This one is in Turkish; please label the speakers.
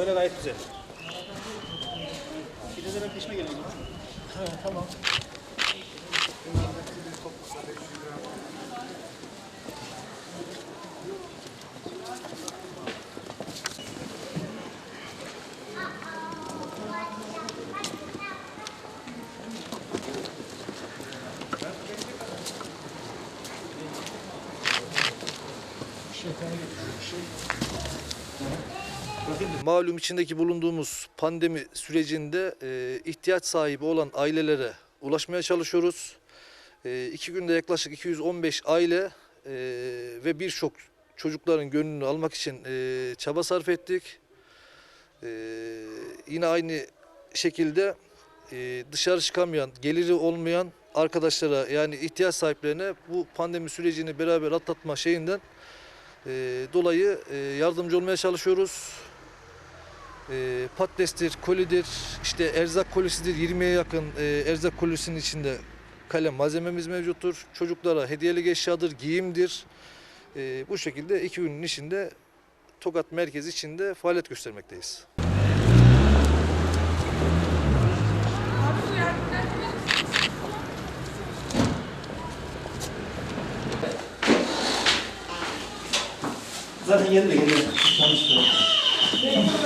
Speaker 1: Böyle gayet güzel. Bir de ben peşime geleyim. Ha, tamam.
Speaker 2: Malum içindeki bulunduğumuz pandemi sürecinde e, ihtiyaç sahibi olan ailelere ulaşmaya çalışıyoruz. E, iki günde yaklaşık 215 aile e, ve birçok çocukların gönlünü almak için e, çaba sarf ettik. E, yine aynı şekilde e, dışarı çıkamayan, geliri olmayan arkadaşlara yani ihtiyaç sahiplerine bu pandemi sürecini beraber atlatma şeyinden e, dolayı e, yardımcı olmaya çalışıyoruz. E, patatestir, kolidir, işte erzak kolisidir. 20'ye yakın e, erzak kolisinin içinde kalem malzememiz mevcuttur. Çocuklara hediyelik eşyadır, giyimdir. E, bu şekilde iki günün içinde Tokat merkezi içinde faaliyet göstermekteyiz.
Speaker 1: Zaten geldi de.